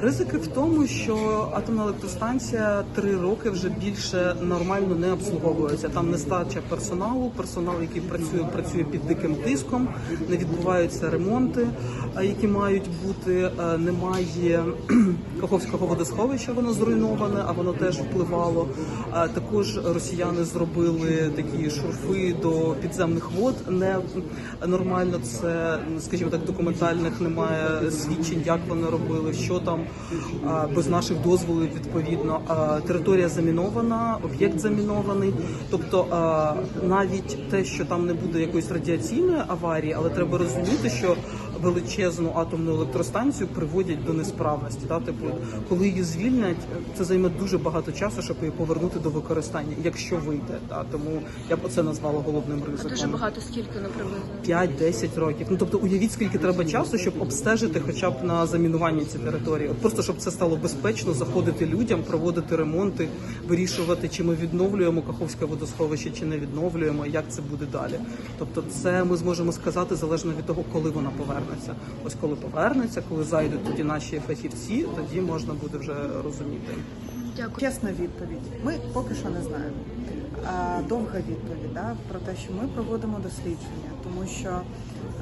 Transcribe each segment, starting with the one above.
Ризики в тому, що атомна електростанція три роки вже більше нормально не обслуговується. Там нестача персоналу, персонал, який працює, працює під диким тиском, не відбуваються ремонти, які мають бути. Е, Немає Каховського водосховища, воно зруйноване, а воно теж впливало. Також росіяни зробили такі шурфи до підземних вод. Не нормально це, скажімо так, документальних немає свідчень, як вони робили, що там без наших дозволів відповідно. Територія замінована, об'єкт замінований. Тобто навіть те, що там не буде якоїсь радіаційної аварії, але треба розуміти, що величезну атомну електростанцію приводять до несправності. Та типу, коли її звільнять, це займе дуже багато часу, щоб її повернути до використання, якщо вийде. Та тому я б оце назвала головним А ризиком. дуже багато скільки, ну приблизно. 5-10 років. Ну тобто уявіть, скільки треба часу, щоб обстежити хоча б на замінуванні ці території. От Просто щоб це стало безпечно, заходити людям, проводити ремонти, вирішувати, чи ми відновлюємо Каховське водосховище, чи не відновлюємо, як це буде далі. Тобто, це ми зможемо сказати залежно від того, коли вона повернеться. Ось коли повернеться, коли зайдуть тоді наші фахівці, тоді можна буде вже розуміти. Дякую. Чесна відповідь. Ми поки що не знаємо. А, довга відповідь да, про те, що ми проводимо дослідження, тому що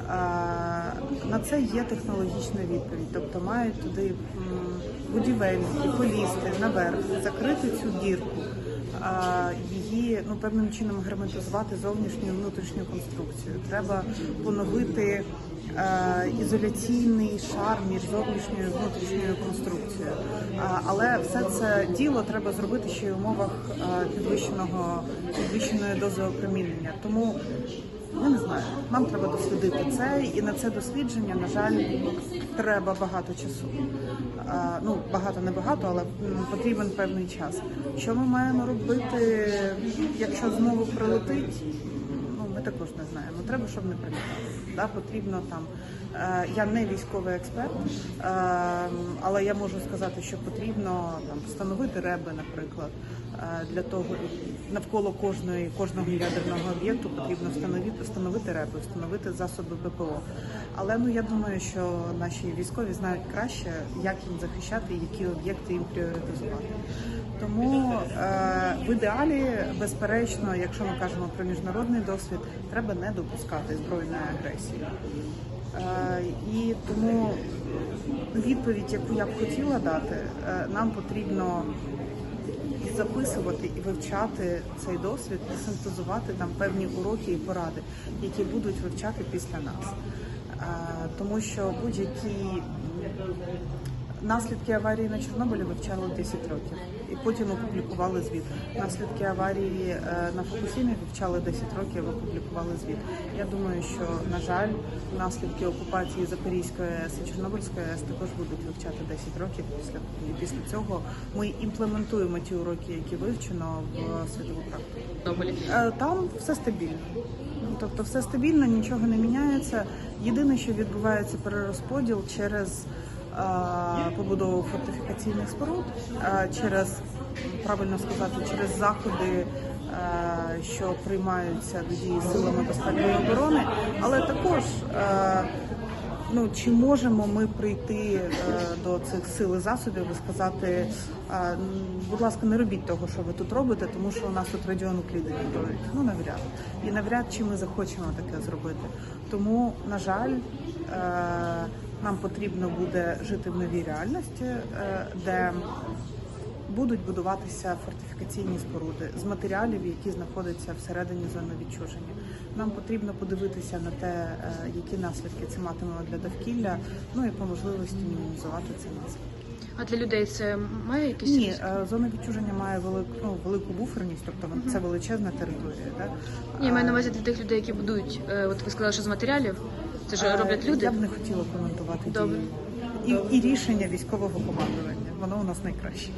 а, на це є технологічна відповідь. Тобто мають туди будівельники полізти наверх, закрити цю дірку, а, її ну певним чином герметизувати зовнішню і внутрішню конструкцію. Треба поновити. Е, Ізоляційний шар між зовнішньою і внутрішньою конструкцією, але все це діло треба зробити ще й в умовах е, підвищеного підвищеної дози опромінення. Тому я не знаю, нам треба дослідити це, і на це дослідження, на жаль, треба багато часу. Ну багато не багато, але потрібен певний час. Що ми маємо робити, якщо знову прилетить? Ми також не знаємо. Треба, щоб не прилітало. Да, потрібно там. е, Я не військовий експерт, е, але я можу сказати, що потрібно там встановити реби, наприклад, е, для того навколо кожної кожного ядерного об'єкту потрібно встановити встановити реби, встановити засоби ППО. Але ну я думаю, що наші військові знають краще, як їм захищати, які об'єкти їм пріоритизувати. Тому е, в ідеалі, безперечно, якщо ми кажемо про міжнародний досвід, треба не допускати збройної агресії. Е, і тому відповідь, яку я б хотіла дати, е, нам потрібно і записувати і вивчати цей досвід, і синтезувати там певні уроки і поради, які будуть вивчати після нас. Е, Тому що будь-які наслідки аварії на Чорнобилі вивчали 10 років, і потім опублікували звіт. Наслідки аварії е, на Фукусімі вивчали 10 років, опублікували звіт. Я думаю, що на жаль, наслідки окупації Запорізької АЕС і Чорнобильської АЕС також будуть вивчати 10 років. Після і після цього ми імплементуємо ті уроки, які вивчено в світову практику. Е, Там все стабільно. Тобто все стабільно, нічого не міняється. Єдине, що відбувається перерозподіл через побудову фортифікаційних споруд, е, через правильно сказати, через заходи, е, що приймаються до дії силами безпеки оборони, але також. е, Ну чи можемо ми прийти е, до цих сил і засобів і сказати, е, будь ласка, не робіть того, що ви тут робите, тому що у нас тут радіонукліди відбувають. Ну навряд і навряд чи ми захочемо таке зробити. Тому, на жаль, е, нам потрібно буде жити в новій реальності, е, де будуть будуватися фортифікаційні споруди з матеріалів, які знаходяться всередині зони відчуження. Нам потрібно подивитися на те, е, які наслідки це матиме для довкілля, ну і по можливості мінімізувати ці наслідки. А для людей це має якісь Ні, е, зона відчуження має велику ну, велику буферність, тобто вон- це величезна територія. Да? Ні, маю на увазі для тих людей, які будують. От ви сказали, що з матеріалів це ж Е, роблять люди. Я б не хотіла коментувати Добре. дії і, і рішення військового командування. Воно у нас найкраще.